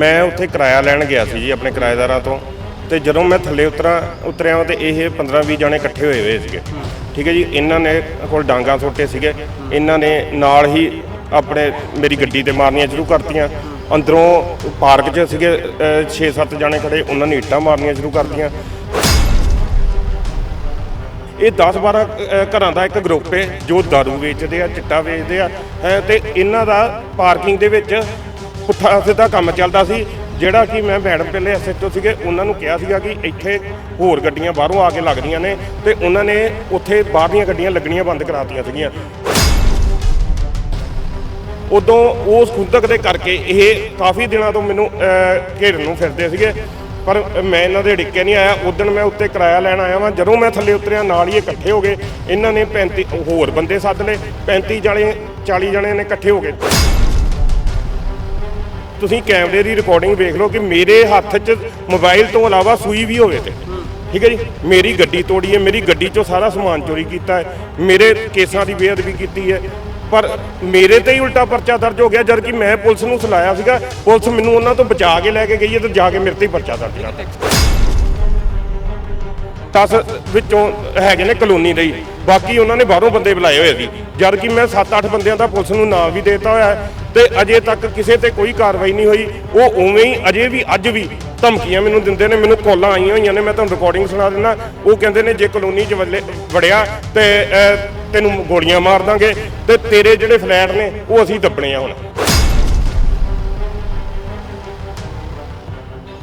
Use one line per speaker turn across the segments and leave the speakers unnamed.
ਮੈਂ ਉੱਥੇ ਕਿਰਾਇਆ ਲੈਣ ਗਿਆ ਸੀ ਜੀ ਆਪਣੇ ਕਿਰਾਏਦਾਰਾਂ ਤੋਂ। ਤੇ ਜਦੋਂ ਮੈਂ ਥੱਲੇ ਉਤਰਾ ਉਤਰਿਆ ਤੇ ਇਹ 15-20 ਜਣੇ ਇਕੱਠੇ ਹੋਏ ਹੋਏ ਸੀਗੇ। ਠੀਕ ਹੈ ਜੀ ਇਹਨਾਂ ਨੇ ਕੋਲ ਡਾਂਗਾ ਛੋਟੇ ਸੀਗੇ। ਇਹਨਾਂ ਨੇ ਨਾਲ ਹੀ ਆਪਣੇ ਮੇਰੀ ਗੱਡੀ ਤੇ ਮਾਰਨੀਆਂ ਸ਼ੁਰੂ ਕਰਤੀਆਂ। ਅੰਦਰੋਂ ਪਾਰਕ 'ਚ ਸੀਗੇ 6-7 ਜਾਣੇ ਖੜੇ ਉਹਨਾਂ ਨੇ ਇੱਟਾਂ ਮਾਰਨੀਆਂ ਸ਼ੁਰੂ ਕਰਤੀਆਂ। ਇਹ 10-12 ਘਰਾਂ ਦਾ ਇੱਕ ਗਰੁੱਪ ਹੈ ਜੋ ਦਾਰੂ ਵੇਚਦੇ ਆ ਚਿੱਟਾ ਵੇਚਦੇ ਆ ਹੈਂ, ਤੇ ਇਹਨਾਂ ਦਾ ਪਾਰਕਿੰਗ ਦੇ ਵਿੱਚ ਪੁੱਠਾ ਸਿੱਧਾ ਕੰਮ ਚੱਲਦਾ ਸੀ। ਜਿਹੜਾ ਕਿ ਮੈਂ ਮੈਡਮ ਪਹਿਲੇ ਐਸਐਚਓ ਸੀਗੇ, ਉਹਨਾਂ ਨੂੰ ਕਿਹਾ ਸੀਗਾ ਕਿ ਇੱਥੇ ਹੋਰ ਗੱਡੀਆਂ ਬਾਹਰੋਂ ਆ ਕੇ ਲੱਗਦੀਆਂ ਨੇ ਤੇ ਉਹਨਾਂ ਨੇ ਉੱਥੇ ਬਾਹਰਲੀਆਂ ਗੱਡੀਆਂ ਲੱਗਣੀਆਂ ਬੰਦ ਕਰਾਤੀਆਂ ਸੀਗੀਆਂ। ਉਦੋਂ ਉਸ ਖੁੰਦਕ ਦੇ ਕਰਕੇ ਇਹ ਕਾਫੀ ਦਿਨਾਂ ਤੋਂ ਮੈਨੂੰ ਘੇਰਨ ਨੂੰ ਫਿਰਦੇ ਸੀਗੇ। ਪਰ ਮੈਂ ਇਹਨਾਂ ਦੇ ਡਿੱਕੇ ਨਹੀਂ ਆਇਆ। ਉਦੋਂ ਮੈਂ ਉੱਤੇ ਕਿਰਾਇਆ ਲੈਣ ਆਇਆ ਵਾਂ। ਜਦੋਂ ਮੈਂ ਥੱਲੇ ਉਤਰਿਆ, ਨਾਲ ਹੀ ਇਕੱਠੇ ਹੋ ਗਏ। ਇਹਨਾਂ ਨੇ 35 ਹੋਰ ਬੰਦੇ ਸੱਦ ਲਏ। 35 ਜਣੇ 40 ਜਣੇ ਨੇ ਇਕੱਠੇ ਹੋ ਗਏ। ਤੁਸੀਂ ਕੈਮਰੇ ਦੀ ਰਿਕਾਰਡਿੰਗ ਵੇਖ ਲਓ ਕਿ ਮੇਰੇ ਹੱਥ 'ਚ ਮੋਬਾਈਲ ਤੋਂ ਇਲਾਵਾ ਸੂਈ ਵੀ ਹੋਵੇ ਤੇ। ਠੀਕ ਹੈ ਜੀ? ਮੇਰੀ ਗੱਡੀ ਤੋੜੀ ਹੈ, ਮੇਰੀ ਗੱਡੀ 'ਚੋਂ ਸਾਰਾ ਸਮਾਨ ਚੋਰੀ ਕੀਤਾ ਹੈ, ਮੇਰੇ ਕੇਸਾਂ ਦੀ ਬੇਅਦਬੀ ਕੀਤੀ ਹੈ। ਪਰ ਮੇਰੇ ਤੇ ਹੀ ਉਲਟਾ ਪਰਚਾ ਦਰਜ ਹੋ ਗਿਆ, ਜਦਕਿ ਮੈਂ ਪੁਲਿਸ ਨੂੰ ਸਲਾਇਆ ਸੀਗਾ, ਪੁਲਿਸ ਮੈਨੂੰ ਉਹਨਾਂ ਤੋਂ ਬਚਾ ਕੇ ਲੈ ਕੇ ਗਈ ਹੈ ਤੇ ਜਾ ਕੇ ਮੇਰੇ ਤੇ ਹੀ ਪਰਚਾ ਦਰਜ ਕਰਤਾ। 10 ਵਿੱਚੋਂ ਹੈਗੇ ਨੇ ਕਲੋਨੀ ਦੇ ਹੀ। ਬਾਕੀ ਉਹਨਾਂ ਨੇ ਬਾਹਰੋਂ ਬੰਦੇ ਬੁਲਾਏ ਹੋਏ ਸੀ ਜਦ ਕਿ ਮੈਂ 7-8 ਬੰਦਿਆਂ ਦਾ ਪੁਲਿਸ ਨੂੰ ਨਾਮ ਵੀ ਦੇਤਾ ਹੋਇਆ ਹੈ ਤੇ ਅਜੇ ਤੱਕ ਕਿਸੇ ਤੇ ਕੋਈ ਕਾਰਵਾਈ ਨਹੀਂ ਹੋਈ। ਉਹ ਉਵੇਂ ਹੀ ਅਜੇ ਵੀ, ਅੱਜ ਵੀ ਧਮਕੀਆਂ ਮੈਨੂੰ ਦਿੰਦੇ ਨੇ, ਮੈਨੂੰ ਕਾਲਾਂ ਆਈਆਂ ਹੋਈਆਂ ਨੇ, ਮੈਂ ਤੁਹਾਨੂੰ ਰਿਕਾਰਡਿੰਗ ਸੁਣਾ ਦਿੰਦਾ। ਉਹ ਕਹਿੰਦੇ ਨੇ, ਜੇ ਕਲੋਨੀ 'ਚ ਵੱਲੇ- ਵੜਿਆ ਤੇ ਤੈਨੂੰ ਗੋਲੀਆਂ ਮਾਰ ਦਾਂਗੇ ਤੇ ਤੇਰੇ ਜਿਹੜੇ ਫਲੈਟ ਨੇ, ਉਹ ਅਸੀਂ ਦੱਬਣੇ ਆ ਹੁਣ।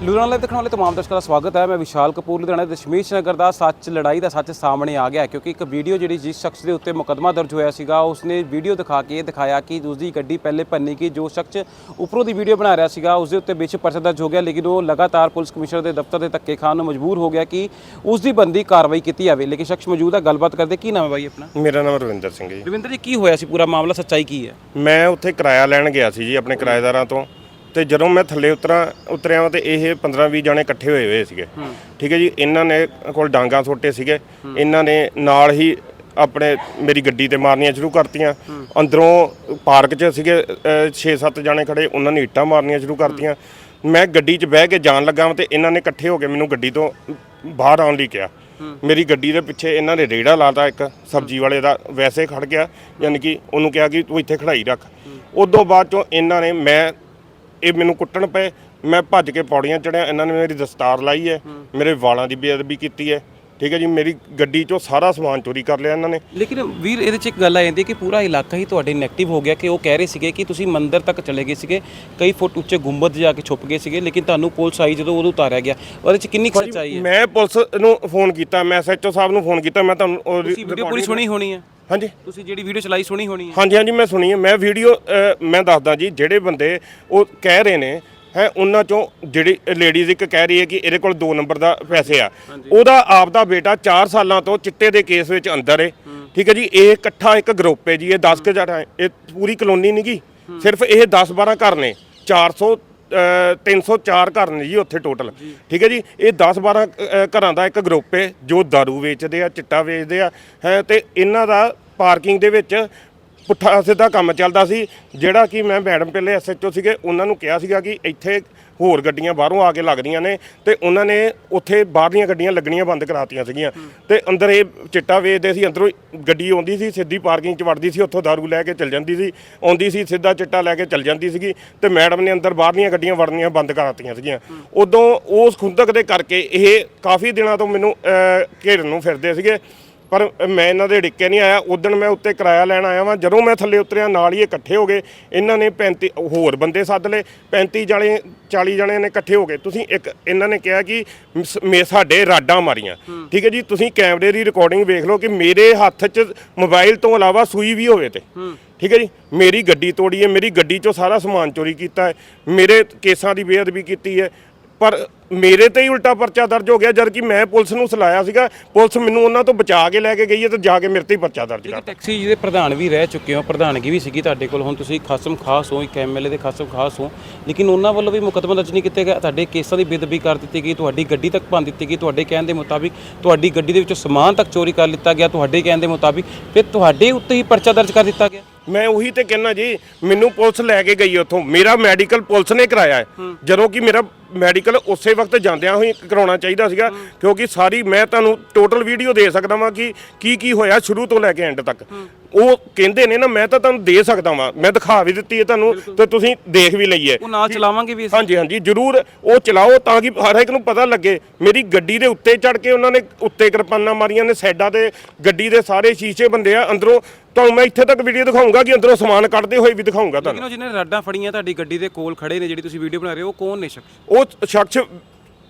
ਲੁਧਿਆਣਾ ਲਾਈਵ ਦੇਖਣ ਵਾਲੇ ਤਮਾਮ ਦਰਸ਼ਕਾਂ ਦਾ ਸਵਾਗਤ ਹੈ। ਮੈਂ ਵਿਸ਼ਾਲ ਕਪੂਰ ਲੁਧਿਆਣਾ ਦੇ ਦਸ਼ਮੇਸ਼ ਨਗਰ ਦਾ ਸੱਚ ਲੜਾਈ ਦਾ ਸੱਚ ਸਾਹਮਣੇ ਆ ਗਿਆ ਹੈ ਕਿਉਂਕਿ ਇੱਕ ਵੀਡੀਓ ਜਿਹੜੀ ਜਿਸ ਸ਼ਖਸ ਦੇ ਉੱਤੇ ਮੁਕੱਦਮਾ ਦਰਜ ਹੋਇਆ ਸੀਗਾ ਉਸਨੇ ਵੀਡੀਓ ਦਿਖਾ ਕੇ ਇਹ ਦਿਖਾਇਆ ਕਿ ਉਸਦੀ ਗੱਡੀ ਪਹਿਲੇ ਭੰਨੀ ਕਿ ਜੋ ਸ਼ਖਸ ਉੱਪਰੋਂ ਦੀ ਵੀਡੀਓ ਬਣਾ ਰਿਹਾ ਸੀਗਾ ਉਸ ਦੇ ਉੱਤੇ ਵਿੱਚ ਪਰਚਾ ਦਰਜ ਹੋ ਗਿਆ ਲੇਕਿਨ ਉਹ ਲਗਾਤਾਰ ਪੁਲਿਸ ਕਮਿਸ਼ਨਰ ਦੇ ਦਫ਼ਤਰ ਦੇ ਧੱਕੇ ਖਾਣ ਨੂੰ ਮਜਬੂਰ ਹੋ ਗਿਆ ਕਿ ਉਸ ਦੀ ਬੰਦੀ ਕਾਰਵਾਈ ਕੀਤੀ ਜਾਵੇ। ਲੇਕਿਨ ਸ਼ਖਸ ਮੌਜੂਦ ਹੈ ਗੱਲਬਾਤ ਕਰਦੇ ਕੀ ਨਾਮ ਹੈ ਬਾਈ ਆਪਣਾ?
ਮੇਰਾ ਨਾਮ ਰਵਿੰਦਰ ਸਿੰਘ ਜੀ।
ਰਵਿੰਦਰ ਜੀ ਕੀ ਹੋਇਆ ਸੀ? ਪੂਰਾ ਮਾਮਲਾ ਸੱਚਾਈ ਕੀ ਹੈ?
ਮੈਂ ਉੱਥੇ ਕਿਰਾਇਆ ਲੈਣ ਗਿਆ ਸੀ ਜੀ ਆਪਣੇ ਕਿਰਾਏਦਾਰਾਂ ਤੋਂ। ਤੇ ਜਦੋਂ ਮੈਂ ਥੱਲੇ ਉਤਰਾ ਉਤਰਿਆ ਵਾਂ ਤੇ ਇਹ 15-20 ਜਣੇ ਇਕੱਠੇ ਹੋਏ ਹੋਏ ਸੀਗੇ। ਠੀਕ ਹੈ ਜੀ ਇਹਨਾਂ ਨੇ ਕੋਲ ਡਾਂਗਾ ਛੋਟੇ ਸੀਗੇ। ਇਹਨਾਂ ਨੇ ਨਾਲ ਹੀ ਆਪਣੇ ਮੇਰੀ ਗੱਡੀ ਤੇ ਮਾਰਨੀਆਂ ਸ਼ੁਰੂ ਕਰਤੀਆਂ। ਅੰਦਰੋਂ ਪਾਰਕ 'ਚ ਸੀਗੇ 6-7 ਜਣੇ ਖੜੇ ਉਹਨਾਂ ਨੇ ਇੱਟਾਂ ਮਾਰਨੀਆਂ ਸ਼ੁਰੂ ਕਰਤੀਆਂ। ਮੈਂ ਗੱਡੀ 'ਚ ਬਹਿ ਕੇ ਜਾਣ ਲੱਗਾ ਤੇ ਇਹਨਾਂ ਨੇ ਇਕੱਠੇ ਹੋ ਕੇ ਮੈਨੂੰ ਗੱਡੀ ਤੋਂ ਬਾਹਰ ਆਉਣ ਲਈ ਕਿਹਾ। ਮੇਰੀ ਗੱਡੀ ਦੇ ਪਿੱਛੇ ਇਹਨਾਂ ਨੇ ਰੇੜਾ ਲਾਤਾ ਇੱਕ ਸਬਜ਼ੀ ਵਾਲੇ ਦਾ ਵੈਸੇ ਖੜ ਗਿਆ। ਯਾਨੀ ਕਿ ਉਹਨੂੰ ਕਿਹਾ ਕਿ ਤੂੰ ਇੱਥੇ ਖੜਾਈ ਰੱਖ। ਉਦੋਂ ਬਾਅਦ ਚੋਂ ਇਹਨਾਂ ਨੇ ਮੈਂ ਇਹ ਮੈਨੂੰ ਕੁੱਟਣ ਪਏ। ਮੈਂ ਭੱਜ ਕੇ ਪੌੜੀਆਂ ਚੜਿਆ ਇਹਨਾਂ ਨੇ ਮੇਰੀ ਦਸਤਾਰ ਲਾਈ ਹੈ। ਮੇਰੇ ਵਾਲਾਂ ਦੀ ਬੇਅਦਬੀ ਕੀਤੀ ਹੈ। ਠੀਕ ਹੈ ਜੀ ਮੇਰੀ ਗੱਡੀ ਚੋਂ ਸਾਰਾ ਸਮਾਨ ਚੋਰੀ ਕਰ ਲਿਆ ਇਹਨਾਂ ਨੇ।
ਲੇਕਿਨ ਵੀਰ ਇਹਦੇ 'ਚ ਇੱਕ ਗੱਲ ਆ ਜਾਂਦੀ ਹੈ ਕਿ ਪੂਰਾ ਇਲਾਕਾ ਹੀ ਤੁਹਾਡੇ ਨੈਗੇਟਿਵ ਹੋ ਗਿਆ ਕਿ ਉਹ ਕਹਿ ਰਹੇ ਸੀਗੇ ਕਿ ਤੁਸੀਂ ਮੰਦਿਰ ਤੱਕ ਚਲੇ ਗਏ ਸੀਗੇ। ਕਈ ਫੁੱਟ ਉੱਚੇ ਗੁੰਬਦ ਜਾ ਕੇ ਛੁਪ ਗਏ ਸੀਗੇ ਲੇਕਿਨ ਤੁਹਾਨੂੰ ਪੁਲਿਸ ਆਈ ਜਦੋਂ ਉਦੋਂ ਉਤਾਰਿਆ ਗਿਆ। ਉਹਦੇ 'ਚ ਕਿੰਨੀ ਸੱਚਾਈ ਹੈ?
ਮੈਂ ਪੁਲਿਸ ਨੂੰ ਫੋਨ ਕੀਤਾ ਮੈਂ ਐਸਐਚਓ ਸਾਹਿਬ ਨੂੰ ਫੋਨ ਕੀਤਾ ਮੈਂ ਤੁਹਾਨੂੰ
ਤੁਸੀਂ ਵੀਡੀਓ ਪੂਰੀ ਸੁਣੀ ਹੋਣੀ ਹੈ।
ਹਾਂਜੀ।
ਤੁਸੀਂ ਜਿਹੜੀ ਵੀਡੀਓ ਚਲਾਈ ਸੁਣੀ ਹੋਣੀ ਹੈ?
ਹਾਂਜੀ ਹਾਂਜੀ ਮੈਂ ਸੁਣੀ ਹੈ। ਮੈਂ ਵੀਡੀਓ ਮੈਂ ਦੱਸਦਾ ਜੀ ਜਿਹੜੇ ਬੰਦੇ ਉਹ ਕਹਿ ਰਹੇ ਨੇ ਹੈ ਉਹਨਾਂ ਚੋਂ ਜਿਹੜੀ ਲੇਡੀਜ਼ ਇੱਕ ਕਹਿ ਰਹੀ ਹੈ ਕਿ ਇਹਦੇ ਕੋਲ 2 ਨੰਬਰ ਦਾ ਪੈਸੇ ਆ। ਉਹਦਾ ਆਪ ਦਾ ਬੇਟਾ 4 ਸਾਲਾਂ ਤੋਂ ਚਿੱਟੇ ਦੇ ਕੇਸ ਵਿੱਚ ਅੰਦਰ ਹੈ। ਠੀਕ ਹੈ ਜੀ ਇਹ ਇਕੱਠਾ ਇੱਕ ਗਰੁੱਪ ਹੈ ਜੀ ਇਹ 10 ਕੁ ਜਣਾ। ਇਹ ਪੂਰੀ ਕਲੋਨੀ ਨਹੀਂ ਗੀ ਸਿਰਫ ਇਹ 10 12 ਘਰ ਨੇ 400 ਅ, 304 ਘਰ ਨੇ ਜੀ ਉੱਥੇ ਟੋਟਲ ਠੀਕ ਹੈ ਜੀ? ਇਹ 10 12 ਘਰਾਂ ਦਾ ਇੱਕ ਗਰੁੱਪ ਹੈ ਜੋ दारू ਵੇਚਦੇ ਆ ਚਿੱਟਾ ਵੇਚਦੇ ਆ ਹੈ ਤੇ ਇਹਨਾਂ ਦਾ ਪਾਰਕਿੰਗ ਦੇ ਵਿੱਚ ਪੁੱਠਾ ਸਿੱਧਾ ਕੰਮ ਚੱਲਦਾ ਸੀ। ਜਿਹੜਾ ਕਿ ਮੈਂ ਮੈਡਮ ਪਹਿਲੇ ਐਸਐਚਓ ਸੀਗੇ ਉਹਨਾਂ ਨੂੰ ਕਿਹਾ ਸੀਗਾ ਕਿ ਇੱਥੇ ਹੋਰ ਗੱਡੀਆਂ ਬਾਹਰੋਂ ਆ ਕੇ ਲੱਗਦੀਆਂ ਨੇ ਤੇ ਉਹਨਾਂ ਨੇ ਉੱਥੇ ਬਾਹਰਲੀਆਂ ਗੱਡੀਆਂ ਲੱਗਣੀਆਂ ਬੰਦ ਕਰਾਤੀਆਂ ਸੀਗੀਆਂ। ਤੇ ਅੰਦਰ ਇਹ ਚਿੱਟਾ ਵੇਚਦੇ ਸੀ, ਅੰਦਰੋਂ ਗੱਡੀ ਆਉਂਦੀ ਸੀ, ਸਿੱਧੀ ਪਾਰਕਿੰਗ 'ਚ ਵੜਦੀ ਸੀ, ਉੱਥੋਂ ਦਾਰੂ ਲੈ ਕੇ ਚਲ ਜਾਂਦੀ ਸੀ, ਆਉਂਦੀ ਸੀ, ਸਿੱਧਾ ਚਿੱਟਾ ਲੈ ਕੇ ਚਲ ਜਾਂਦੀ ਸੀਗੀ ਤੇ ਮੈਡਮ ਨੇ ਅੰਦਰ ਬਾਹਰਲੀਆਂ ਗੱਡੀਆਂ ਵੜਨੀਆਂ ਬੰਦ ਕਰਾਤੀਆਂ ਸੀਗੀਆਂ। ਉਦੋਂ ਉਸ ਖੁੰਦਕ ਦੇ ਕਰਕੇ ਇਹ ਕਾਫੀ ਦਿਨਾਂ ਤੋਂ ਮੈਨੂੰ ਘੇਰਨ ਨੂੰ ਫਿਰਦੇ ਸੀਗੇ। ਪਰ ਮੈਂ ਇਹਨਾਂ ਦੇ ਡਿੱਕੇ ਨਹੀਂ ਆਇਆ। ਉਦੋਂ ਮੈਂ ਉੱਤੇ ਕਿਰਾਇਆ ਲੈਣ ਆਇਆ ਵਾਂ। ਜਦੋਂ ਮੈਂ ਥੱਲੇ ਉਤਰਿਆ ਨਾਲ ਹੀ ਇਕੱਠੇ ਹੋ ਗਏ। ਇਹਨਾਂ ਨੇ 35 ਹੋਰ ਬੰਦੇ ਸੱਦ ਲਏ। 35 ਜਣੇ 40 ਜਣੇ ਨੇ ਇਕੱਠੇ ਹੋ ਗਏ। ਤੁਸੀਂ ਇੱਕ ਇਹਨਾਂ ਨੇ ਕਿਹਾ ਕਿ ਮੇ ਸਾਡੇ ਰਾਡਾਂ ਮਾਰੀਆਂ। ਠੀਕ ਹੈ ਜੀ? ਤੁਸੀਂ ਕੈਮਰੇ ਦੀ ਰਿਕਾਰਡਿੰਗ ਵੇਖ ਲਓ ਕਿ ਮੇਰੇ ਹੱਥ 'ਚ ਮੋਬਾਈਲ ਤੋਂ ਇਲਾਵਾ ਸੂਈ ਵੀ ਹੋਵੇ ਤੇ। ਠੀਕ ਹੈ ਜੀ? ਮੇਰੀ ਗੱਡੀ ਤੋੜੀ ਹੈ। ਮੇਰੀ ਗੱਡੀ 'ਚੋਂ ਸਾਰਾ ਸਮਾਨ ਚੋਰੀ ਕੀਤਾ ਹੈ। ਮੇਰੇ ਕੇਸਾਂ ਦੀ ਬੇਅਦਬੀ ਕੀਤੀ ਹੈ। ਪਰ ਮੇਰੇ ਤੇ ਹੀ ਉਲਟਾ ਪਰਚਾ ਦਰਜ ਹੋ ਗਿਆ ਜਦ ਕਿ ਮੈਂ ਪੁਲਿਸ ਨੂੰ ਸਲਾਇਆ ਸੀਗਾ ਪੁਲਿਸ ਮੈਨੂੰ ਉਹਨਾਂ ਤੋਂ ਬਚਾ ਕੇ ਲੈ ਕੇ ਗਈ ਹੈ ਤੇ ਜਾ ਕੇ ਮੇਰੇ ਤੇ ਹੀ ਪਰਚਾ ਦਰਜ ਕਰ
ਟੈਕਸੀ ਜਿਹਦੇ ਪ੍ਰਧਾਨ ਵੀ ਰਹਿ ਚੁੱਕੇ ਹੋ ਪ੍ਰਧਾਨਗੀ ਵੀ ਸੀਗੀ ਤੁਹਾਡੇ ਕੋਲ ਹੁਣ ਤੁਸੀਂ ਖਾਸਮ ਖਾਸ ਹੋ ਇੱਕ ਐਮਐਲਏ ਦੇ ਖਾਸਮ ਖਾਸ ਹੋ ਲੇਕਿਨ ਉਹਨਾਂ ਵੱਲੋਂ ਵੀ ਮੁਕੱਦਮਾ ਦਰਜ ਨਹੀਂ ਕੀਤਾ ਗਿਆ ਤੁਹਾਡੇ ਕੇਸਾਂ ਦੀ ਬੇਦਬੀ ਕਰ ਦਿੱਤੀ ਗਈ ਤੁਹਾਡੀ ਗੱਡੀ ਤੱਕ ਭੰਨ ਦਿੱਤੀ ਗਈ ਤੁਹਾਡੇ ਕਹਿਣ ਦੇ ਮੁਤਾਬਿਕ ਤੁਹਾਡੀ ਗੱਡੀ ਦੇ ਵਿੱਚੋਂ ਸਮਾਨ ਤੱਕ ਚੋਰੀ ਕਰ ਲਿੱਤਾ ਗਿਆ ਤੁਹਾਡੇ ਕਹਿਣ ਦੇ ਮੁਤਾਬਿਕ ਫਿਰ ਤੁਹਾਡੇ ਉੱਤੇ ਹੀ ਪਰਚਾ ਦਰਜ ਕਰ ਦਿੱਤਾ ਗਿਆ।
ਮੈਂ ਉਹੀ ਤੇ ਕਹਿਣਾ ਜੀ ਮੈਨੂੰ ਪੁਲਿਸ ਲੈ ਕੇ ਗਈ ਉੱਥੋਂ। ਮੇਰਾ ਮੈਡੀਕਲ ਪੁਲਿਸ ਨੇ ਕਰਾਇਆ ਹੈ। ਜਦੋਂ ਕਿ ਮੇਰਾ ਮੈਡੀਕਲ ਉਸੇ ਵਕਤ ਜਾਂਦਿਆਂ ਹੋਈ ਕਰਾਉਣਾ ਚਾਹੀਦਾ ਸੀਗਾ ਕਿਉਂਕਿ ਸਾਰੀ ਮੈਂ ਤੁਹਾਨੂੰ ਟੋਟਲ ਵੀਡੀਓ ਦੇ ਸਕਦਾ ਵਾਂ ਕਿ ਕੀ ਕੀ ਹੋਇਆ ਸ਼ੁਰੂ ਤੋਂ ਲੈ ਕੇ ਐਂਡ ਤੱਕ। ਉਹ ਕਹਿੰਦੇ ਨੇ ਨਾ ਮੈਂ ਤਾਂ ਤੁਹਾਨੂੰ ਦੇ ਸਕਦਾ ਵਾਂ। ਮੈਂ ਦਿਖਾ ਵੀ ਦਿੱਤੀ ਹੈ ਤੁਹਾਨੂੰ ਤੇ ਤੁਸੀਂ ਦੇਖ ਵੀ ਲਈਏ।
ਉਹ ਨਾਲ ਚਲਾਵਾਂਗੇ ਵੀ
ਹਾਂਜੀ ਹਾਂਜੀ ਜਰੂਰ ਉਹ ਚਲਾਓ ਤਾਂ ਕਿ ਹਰ ਇੱਕ ਨੂੰ ਪਤਾ ਲੱਗੇ। ਮੇਰੀ ਗੱਡੀ ਦੇ ਉੱਤੇ ਚੜ ਕੇ ਉਹਨਾਂ ਨੇ ਉੱਤੇ ਕਿਰਪਾਨਾਂ ਮਾਰੀਆਂ ਨੇ ਸਾਈਡਾਂ ਤੇ ਗੱਡੀ ਦੇ ਸਾਰੇ ਸ਼ੀਸ਼ੇ ਬੰਦੇ ਆ ਅੰਦਰੋਂ ਤੁਹਾਨੂੰ ਮੈਂ ਇੱਥੇ ਤੱਕ ਵੀਡੀਓ ਦਿਖਾਉਂਗਾ ਕਿ ਅੰਦਰੋਂ ਸਮਾਨ ਕੱਢਦੇ ਹੋਏ ਵੀ ਦਿਖਾਉਂਗਾ ਤੁਹਾਨੂੰ
ਲੇਕਿਨ ਉਹ ਜਿਹਨੇ ਰੱਡਾਂ ਫੜੀਆਂ ਤੁਹਾਡੀ ਗੱਡੀ ਦੇ ਕੋਲ ਖੜੇ ਨੇ ਜਿਹੜੀ ਤੁਸੀਂ ਵੀਡੀਓ ਬਣਾ ਰਹੇ ਹੋ ਉਹ ਕੌਣ ਨੇ ਸ਼ਖਸ?
ਉਹ ਸ਼ਖਸ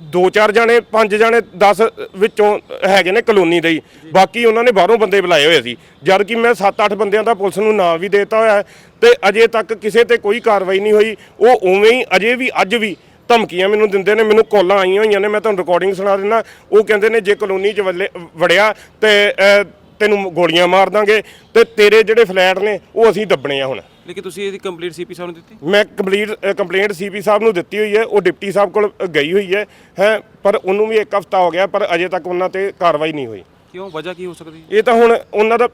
ਦੋ ਚਾਰ ਜਾਣੇ ਪੰਜ ਜਾਣੇ 10 ਵਿੱਚੋਂ ਹੈਗੇ ਨੇ ਕਲੋਨੀ ਦੇ ਹੀ। ਬਾਕੀ ਉਹਨਾਂ ਨੇ ਬਾਹਰੋਂ ਬੰਦੇ ਬੁਲਾਏ ਹੋਏ ਸੀ। ਜਦ ਕਿ ਮੈਂ 7-8 ਬੰਦਿਆਂ ਦਾ ਪੁਲਿਸ ਨੂੰ ਨਾਮ ਵੀ ਦੇਤਾ ਹੋਇਆ ਹੈ ਤੇ ਅਜੇ ਤੱਕ ਕਿਸੇ ਤੇ ਕੋਈ ਕਾਰਵਾਈ ਨਹੀਂ ਹੋਈ। ਉਹ ਉਵੇਂ ਹੀ ਅਜੇ ਵੀ ਅੱਜ ਵੀ ਧਮਕੀਆਂ ਮੈਨੂੰ ਦਿੰਦੇ ਨੇ ਮੈਨੂੰ ਕਾਲਾਂ ਆਈਆਂ ਹੋਈਆਂ ਨੇ ਮੈਂ ਤੁਹਾਨੂੰ ਰਿਕਾਰਡਿੰਗ ਸੁਣਾ ਦਿੰਦਾ। ਉਹ ਕਹਿੰਦੇ ਨੇ ਜੇ ਕਲੋਨੀ 'ਚ ਵੱਲੇ- ਵੜਿਆ ਤੇ ਅਹ, ਤੈਨੂੰ ਗੋਲੀਆਂ ਮਾਰ ਦਾਂਗੇ ਤੇ ਤੇਰੇ ਜਿਹੜੇ ਫਲੈਟ ਨੇ ਉਹ ਅਸੀਂ ਦੱਬਣੇ ਆ ਹੁਣ।
ਲੇਕਿਨ ਤੁਸੀਂ ਇਹਦੀ ਕੰਪਲੀਟ ਸੀਪੀ ਸਾਹਿਬ ਨੂੰ ਦਿੱਤੀ?
ਮੈਂ ਕੰਪਲੀਟ ਕੰਪਲੇਂਟ ਸੀਪੀ ਸਾਹਿਬ ਨੂੰ ਦਿੱਤੀ ਹੋਈ ਹੈ ਉਹ ਡਿਪਟੀ ਸਾਹਿਬ ਕੋਲ ਗਈ ਹੋਈ ਹੈ ਹੈ ਪਰ ਉਹਨੂੰ ਵੀ ਇੱਕ ਹਫਤਾ ਹੋ ਗਿਆ ਪਰ ਅਜੇ ਤੱਕ ਉਹਨਾਂ ਤੇ ਕਾਰਵਾਈ ਨਹੀਂ ਹੋਈ।
ਕਿਉਂ? ਵਜ੍ਹਾ ਕੀ ਹੋ ਸਕਦੀ
ਇਹ ਤਾਂ ਹੁਣ ਉਹਨਾਂ ਦਾ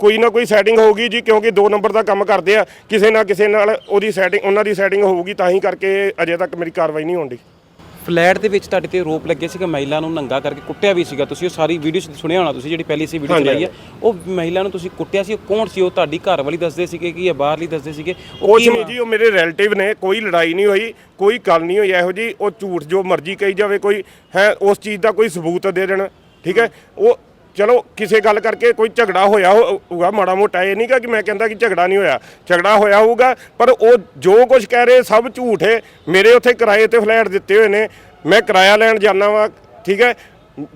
ਕੋਈ ਨਾ ਕੋਈ ਸੈਟਿੰਗ ਹੋਊਗੀ ਜੀ ਕਿਉਂਕਿ ਦੋ ਨੰਬਰ ਦਾ ਕੰਮ ਕਰਦੇ ਆ ਕਿਸੇ ਨਾ ਕਿਸੇ ਨਾਲ ਉਹਦੀ ਸੈਟਿੰਗ ਉਹਨਾਂ ਦੀ ਸੈਟਿੰਗ ਹੋਊਗੀ ਤਾਂ ਹੀ ਕਰਕੇ ਅਜੇ ਤੱਕ ਮੇਰੀ ਕਾਰਵਾਈ ਨਹੀਂ ਹੁੰਦੀ
ਫਲੈਟ ਦੇ ਵਿੱਚ ਤੁਹਾਡੇ ਤੇ ਰੋਪ ਲੱਗੇ ਸੀਗਾ ਮਹਿਲਾ ਨੂੰ ਨੰਗਾ ਕਰਕੇ ਕੁੱਟਿਆ ਵੀ ਸੀਗਾ। ਤੁਸੀਂ ਉਹ ਸਾਰੀ ਵੀਡੀਓ ਸੁਣਿਆ ਹੋਣਾ ਤੁਸੀਂ ਜਿਹੜੀ ਪਹਿਲੀ ਸੀ ਵੀਡੀਓ ਚਲਾਈ ਹੈ ਉਹ ਮਹਿਲਾ ਨੂੰ ਤੁਸੀਂ ਕੁੱਟਿਆ ਸੀ ਉਹ ਕੌਣ ਸੀ? ਉਹ ਤੁਹਾਡੀ ਘਰ ਵਾਲੀ ਦੱਸਦੇ ਸੀਗੇ ਕਿ ਇਹ ਬਾਹਰਲੀ ਦੱਸਦੇ ਸੀਗੇ? ਉਹ ਕੀ
ਜੀ ਉਹ ਮੇਰੇ ਰਿਲੇਟਿਵ ਨੇ ਕੋਈ ਲੜਾਈ ਨਹੀਂ ਹੋਈ ਕੋਈ ਗੱਲ ਨਹੀਂ ਹੋਈ ਇਹੋ ਜੀ ਉਹ ਝੂਠ ਜੋ ਮਰਜ਼ੀ ਕਹੀ ਜਾਵੇ ਕੋਈ ਹੈ ਉਸ ਚੀਜ਼ ਦਾ ਕੋਈ ਸਬੂਤ ਦੇ ਦੇਣ ਠੀਕ ਹੈ? ਉਹ ਚਲੋ, ਕਿਸੇ ਗੱਲ ਕਰਕੇ ਕੋਈ ਝਗੜਾ ਹੋਇਆ ਹੋਊਗਾ, ਮਾੜਾ ਮੋਟਾ ਇਹ ਨਹੀਂਗਾ ਕਿ ਮੈਂ ਕਹਿੰਦਾ ਕਿ ਝਗੜਾ ਨਹੀਂ ਹੋਇਆ। ਝਗੜਾ ਹੋਇਆ ਹੋਊਗਾ, ਪਰ ਉਹ ਜੋ ਕੁਝ ਕਹਿ ਰਹੇ ਸਭ ਝੂਠ ਹੈ ਮੇਰੇ ਉੱਥੇ ਕਿਰਾਏ ਤੇ ਫਲੈਟ ਦਿੱਤੇ ਹੋਏ ਨੇ। ਮੈਂ ਕਿਰਾਇਆ ਲੈਣ ਜਾਣਾ ਵਾ, ਠੀਕ ਹੈ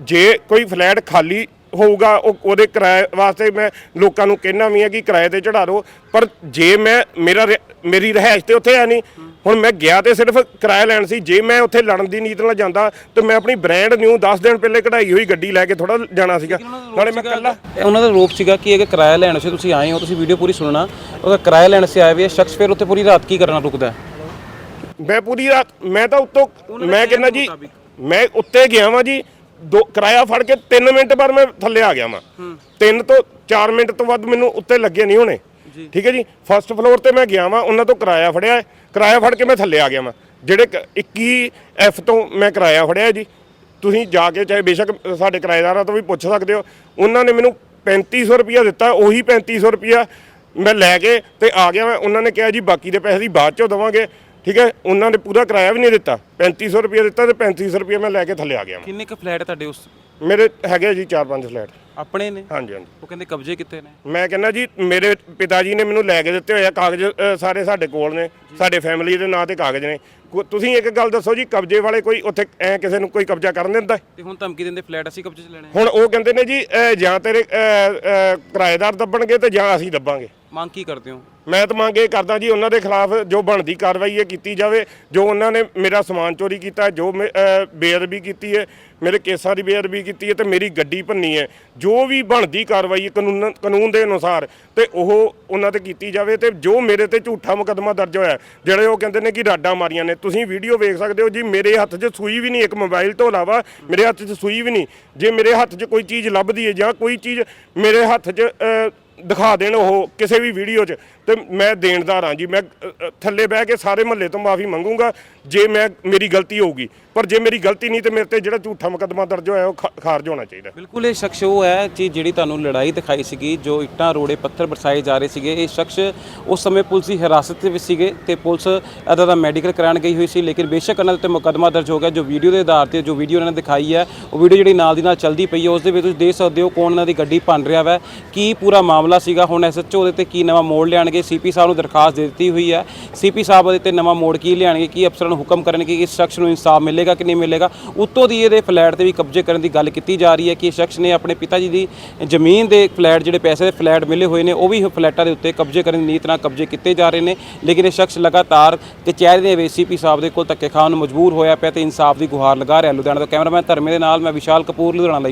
ਜੇ ਕੋਈ ਫਲੈਟ ਖਾਲੀ ਹੋਊਗਾ, ਉਹ ਉਹਦੇ ਕਿਰਾਏ ਵਾਸਤੇ ਮੈਂ ਲੋਕਾਂ ਨੂੰ ਕਹਿਣਾ ਵੀ ਹੈ ਕਿ ਕਿਰਾਏ ਤੇ ਚੜਾ ਦਿਓ। ਪਰ ਜੇ ਮੈਂ ਮੇਰਾ ਮੇਰੀ ਰਹਿائش ਤੇ ਉੱਥੇ ਹੈ ਨਹੀਂ ਹੁਣ ਮੈਂ ਗਿਆ ਤੇ ਸਿਰਫ ਕਿਰਾਇਆ ਲੈਣ ਸੀ। ਜੇ ਮੈਂ ਉੱਥੇ ਲੜਨ ਦੀ ਨੀਤ ਨਾਲ ਜਾਂਦਾ ਤੇ ਮੈਂ ਆਪਣੀ ਬ੍ਰਾਂਡ ਨਿਊ 10 ਦਿਨ ਪਹਿਲੇ ਕਢਾਈ ਹੋਈ ਗੱਡੀ ਲੈ ਕੇ ਥੋੜਾ ਜਾਣਾ ਸੀਗਾ। ਨਾਲੇ ਮੈਂ
ਇਹ ਉਹਨਾਂ ਦਾ ਰੋਪ ਸੀਗਾ ਕਿ ਅਗਰ ਕਿਰਾਇਆ ਲੈਣ ਸੇ ਤੁਸੀਂ ਆਏ ਹੋ ਤੁਸੀਂ ਵੀਡੀਓ ਪੂਰੀ ਸੁਣਨਾ। ਅਗਰ ਕਿਰਾਇਆ ਲੈਣ ਸੇ ਆਏ ਵੀ ਇਹ ਸ਼ਖਸ ਫਿਰ ਉੱਥੇ ਪੂਰੀ ਰਾਤ ਕੀ ਕਰਨਾ ਰੁਕਦਾ
ਮੈਂ ਪੂਰੀ ਰਾਤ ਮੈਂ ਤਾਂ ਉੱਤੋਂ ਮੈਂ ਕਹਿੰਦਾ ਜੀ। ਮੈਂ ਉੱਤੇ ਗਿਆ ਵਾਂ ਜੀ ਦੋ ਕਿਰਾਇਆ ਫੜ ਕੇ 3 ਮਿੰਟ ਬਾਅਦ ਮੈਂ ਥੱਲੇ ਆ ਗਿਆ ਵਾਂ। 3 ਤੋਂ 4 ਮਿੰਟ ਤੋਂ ਵੱਧ ਮੈਨੂੰ ਉੱਤੇ ਲੱਗੇ ਨਹੀਂ ਹੋਣੇ। ਠੀਕ ਹੈ ਜੀ? ਫਸਟ ਫਲੋਰ ਤੇ ਮੈਂ ਗਿਆ ਵਾਂ, ਉਹਨਾਂ ਤੋਂ ਕਿਰਾਇਆ ਫੜਿਆ ਹੈ। ਕਿਰਾਇਆ ਫੜ ਕੇ ਮੈਂ ਥੱਲੇ ਆ ਗਿਆ ਵਾਂ। ਜਿਹੜੇ ਕ- 21 ਐਫ ਤੋਂ ਮੈਂ ਕਿਰਾਇਆ ਫੜਿਆ ਜੀ। ਤੁਸੀਂ ਜਾ ਕੇ ਚਾਹੇ ਬੇਸ਼ੱਕ ਸਾਡੇ ਕਿਰਾਏਦਾਰਾਂ ਤੋਂ ਵੀ ਪੁੱਛ ਸਕਦੇ ਹੋ। ਉਹਨਾਂ ਨੇ ਮੈਨੂੰ 3500 ਰੁਪਇਆ ਦਿੱਤਾ, ਉਹੀ 3500 ਰੁਪਇਆ ਮੈਂ ਲੈ ਕੇ ਤੇ ਆ ਗਿਆ ਮੈਂ ਉਹਨਾਂ ਨੇ ਕਿਹਾ ਜੀ, ਬਾਕੀ ਦੇ ਪੈਸੇ ਦੀ ਬਾਅਦ ਚੋਂ ਦਵਾਂਗੇ। ਠੀਕ ਹੈ ਉਹਨਾਂ ਨੇ ਪੂਰਾ ਕਿਰਾਇਆ ਵੀ ਨਹੀਂ ਦਿੱਤਾ। 3500 ਰੁਪਇਆ ਦਿੱਤਾ ਤੇ 3500 ਰੁਪਇਆ ਮੈਂ ਲੈ ਕੇ ਥੱਲੇ ਆ ਗਿਆ
ਕਿੰਨੇ ਕੁ ਫਲੈਟ ਤੁਹਾਡੇ ਉਸ।
ਮੇਰੇ ਹੈਗੇ ਜੀ 4-5 ਫਲੈਟ
ਆਪਣੇ ਨੇ?
ਹਾਂਜੀ ਹਾਂਜੀ।
ਉਹ ਕਹਿੰਦੇ ਕਬਜ਼ੇ ਕਿੱਥੇ ਨੇ?
ਮੈਂ ਕਹਿੰਦਾ ਜੀ ਮੇਰੇ ਪਿਤਾ ਜੀ ਨੇ ਮੈਨੂੰ ਲੈ ਕੇ ਦਿੱਤੇ ਹੋਏ ਆ ਕਾਗਜ਼ ਅ, ਸਾਰੇ ਸਾਡੇ ਕੋਲ ਨੇ ਸਾਡੇ ਫੈਮਿਲੀ ਦੇ ਨਾਂ ਤੇ ਕਾਗਜ਼ ਨੇ। ਕੋ- ਤੁਸੀਂ ਇੱਕ ਗੱਲ ਦੱਸੋ ਜੀ ਕਬਜ਼ੇ ਵਾਲੇ ਕੋਈ ਉੱਥੇ ਐ ਕਿਸੇ ਨੂੰ ਕੋਈ ਕਬਜ਼ਾ ਕਰਨ ਦਿੰਦਾ? ਹੈ?
ਤੇ ਹੁਣ ਧਮਕੀ ਦਿੰਦੇ ਫਲੈਟ ਅਸੀਂ ਕਬਜ਼ੇ 'ਚ ਲੈਣੇ ਆ।
ਹੁਣ ਉਹ ਕਹਿੰਦੇ ਨੇ ਜੀ ਅ, ਜਾਂ ਤੇਰੇ ਅ, ਅ, ਕਿਰਾਏਦਾਰ ਦੱਬਣਗੇ ਤੇ ਜਾਂ ਅਸੀਂ ਦੱਬਾਂਗੇ।
ਮੰਗ ਕੀ ਕਰਦੇ ਹੋ?
ਮੈਂ ਤਾਂ ਮੰਗ ਇਹ ਕਰਦਾ ਜੀ ਉਹਨਾਂ ਦੇ ਖਿਲਾਫ ਜੋ ਬਣਦੀ ਕਾਰਵਾਈ ਹੈ ਕੀਤੀ ਜਾਵੇ, ਜੋ ਉਹਨਾਂ ਨੇ ਮੇਰਾ ਸਮਾਨ ਚੋਰੀ ਕੀਤਾ, ਜੋ ਮੇ- ਬੇਅਦਬੀ ਕੀਤੀ ਹੈ, ਮੇਰੇ ਕੇਸਾਂ ਦੀ ਬੇਅਦਬੀ ਕੀਤੀ ਹੈ ਤੇ ਮੇਰੀ ਗੱਡੀ ਭੰਨੀ ਹੈ। ਜੋ ਵੀ ਬਣਦੀ ਕਾਰਵਾਈ ਕਾਨੂੰਨ ਕਾਨੂੰਨ ਦੇ ਅਨੁਸਾਰ ਤੇ ਉਹ ਉਹਨਾਂ ਤੇ ਕੀਤੀ ਜਾਵੇ ਤੇ ਜੋ ਮੇਰੇ ਤੇ ਝੂਠਾ ਮੁਕੱਦਮਾ ਦਰਜ ਹੋਇਆ, ਜਿਹੜੇ ਉਹ ਕਹਿੰਦੇ ਨੇ ਕਿ ਰਾਡਾਂ ਮਾਰੀਆਂ ਨੇ। ਤੁਸੀਂ ਵੀਡੀਓ ਵੇਖ ਸਕਦੇ ਹੋ ਜੀ, ਮੇਰੇ ਹੱਥ 'ਚ ਸੂਈ ਵੀ ਨਹੀਂ ਇੱਕ ਮੋਬਾਈਲ ਤੋਂ ਇਲਾਵਾ, ਮੇਰੇ ਹੱਥ 'ਚ ਸੂਈ ਵੀ ਨਹੀਂ। ਜੇ ਮੇਰੇ ਹੱਥ 'ਚ ਕੋਈ ਚੀਜ਼ ਲੱਭਦੀ ਹੈ ਜਾਂ ਕੋਈ ਚੀਜ਼ ਮੇਰੇ ਹੱਥ 'ਚ ਦਿਖਾ ਦੇਣ ਉਹ ਕਿਸੇ ਵੀ ਵੀਡੀਓ 'ਚ ਤੇ ਮੈਂ ਦੇਣਦਾਰ ਹਾਂ ਜੀ। ਮੈਂ ਅ, ਥੱਲੇ ਬਹਿ ਕੇ ਸਾਰੇ ਮਹੱਲੇ ਤੋਂ ਮਾਫੀ ਮੰਗੂੰਗਾ ਜੇ ਮੈਂ ਮੇਰੀ ਗਲਤੀ ਹੋਊਗੀ। ਪਰ ਜੇ ਮੇਰੀ ਗਲਤੀ ਨਹੀਂ ਤੇ ਮੇਰੇ ਤੇ ਜਿਹੜਾ ਝੂਠਾ ਮੁਕੱਦਮਾ ਦਰਜ ਹੋਇਆ ਉਹ ਖਾ- ਖਾਰਜ ਹੋਣਾ ਚਾਹੀਦਾ।
ਬਿਲਕੁਲ ਇਹ ਸ਼ਖਸ ਉਹ ਹੈ ਜੀ ਜਿਹੜੀ ਤੁਹਾਨੂੰ ਲੜਾਈ ਦਿਖਾਈ ਸੀਗੀ ਜੋ ਇੱਟਾਂ ਰੋੜੇ ਪੱਥਰ ਬਰਸਾਏ ਜਾ ਰਹੇ ਸੀਗੇ ਇਹ ਸ਼ਖਸ ਉਸ ਸਮੇਂ ਪੁਲਿਸ ਦੀ ਹਿਰਾਸਤ ਦੇ ਵਿੱਚ ਸੀਗੇ ਤੇ ਪੁਲਿਸ ਇਹਦਾ ਦਾ ਮੈਡੀਕਲ ਕਰਾਉਣ ਗਈ ਹੋਈ ਸੀ। ਲੇਕਿਨ ਬੇਸ਼ੱਕ ਇਹਨਾਂ ਦੇ ਉੱਤੇ ਮੁਕੱਦਮਾ ਦਰਜ ਹੋ ਗਿਆ। ਜੋ ਵੀਡੀਓ ਦੇ ਆਧਾਰ ਤੇ ਜੋ ਵੀਡੀਓ ਉਹਨਾਂ ਨੇ ਦਿਖਾਈ ਹੈ ਉਹ ਵੀਡੀਓ ਜਿਹੜੀ ਨਾਲ ਦੀ ਨਾਲ ਚੱਲਦੀ ਪਈ ਹੈ ਉਸ ਦੇ ਵਿੱਚ ਤੁਸੀਂ ਦੇਖ ਸਕਦੇ ਹੋ ਕੌਣ ਉਹਨਾਂ ਦੀ ਗੱਡੀ ਭੰਨ ਰਿਹਾ ਵੈ ਕੀ ਪੂਰਾ ਮਾਮਲਾ ਸੀਗਾ। ਹੁਣ ਐਸਐਚਓ ਉਹਦੇ ਤੇ ਕੀ ਨਵਾਂ ਮੋੜ ਲਿਆਣਗੇ? ਸੀਪੀ ਸਾਹਿਬ ਨੂੰ ਦਰਖਾਸਤ ਦੇ ਦਿੱਤੀ ਹੋਈ ਹੈ। ਸੀਪੀ ਸਾਹਿਬ ਉਹਦੇ ਤੇ ਨਵਾਂ ਮੋੜ ਕੀ ਲਿਆਣਗੇ? ਕੀ ਅਫਸਰਾਂ ਨੂੰ ਹੁਕਮ ਕਰਨਗੇ ਕਿ ਇਸ ਸ਼ਖਸ ਨੂੰ ਇਨਸਾਫ ਮਿਲੇਗਾ ਕਿ ਨਹੀਂ ਮਿਲੇਗਾ? ਉੱਤੋਂ ਦੀ ਇਹਦੇ ਫਲੈਟ ਤੇ ਵੀ ਕਬਜ਼ੇ ਕਰਨ ਦੀ ਗੱਲ ਕੀਤੀ ਜਾ ਰਹੀ ਹੈ ਕਿ ਇਹ ਸ਼ਖਸ ਨੇ ਆਪਣੇ ਪਿਤਾ ਜੀ ਦੀ ਜ਼ਮੀਨ ਦੇ ਫਲੈਟ ਜਿਹੜੇ ਪੈਸੇ ਦੇ ਫਲੈਟ ਮਿਲੇ ਹੋਏ ਨੇ, ਉਹ ਵੀ ਫਲੈਟਾਂ ਦੇ ਉੱਤੇ ਕਬਜ਼ੇ ਕਰਨ ਦੀ ਨੀਤ ਨਾਲ ਕਬਜ਼ੇ ਕੀਤੇ ਜਾ ਰਹੇ ਨੇ। ਲੇਕਿਨ ਇਹ ਸ਼ਖਸ ਲਗਾਤਾਰ ਕਚਹਿਰੀ ਦੇ ਵਿੱਚ ਸੀਪੀ ਸਾਹਿਬ ਦੇ ਕੋਲ ਧੱਕੇ ਖਾਣ ਨੂੰ ਮਜਬੂਰ ਹੋਇਆ ਪਿਆ ਤੇ ਇਨਸਾਫ ਦੀ ਗੁਹਾਰ ਲਗਾ ਰਿਹਾ ਲੁਧਿਆਣਾ ਤੋਂ ਕੈਮਰਾਮੈਨ ਧਰਮੇ ਦੇ ਨਾਲ, ਮੈਂ ਵਿਸ਼ਾਲ ਕਪੂਰ, ਲੁਧਿਆਣਾ ਲਈ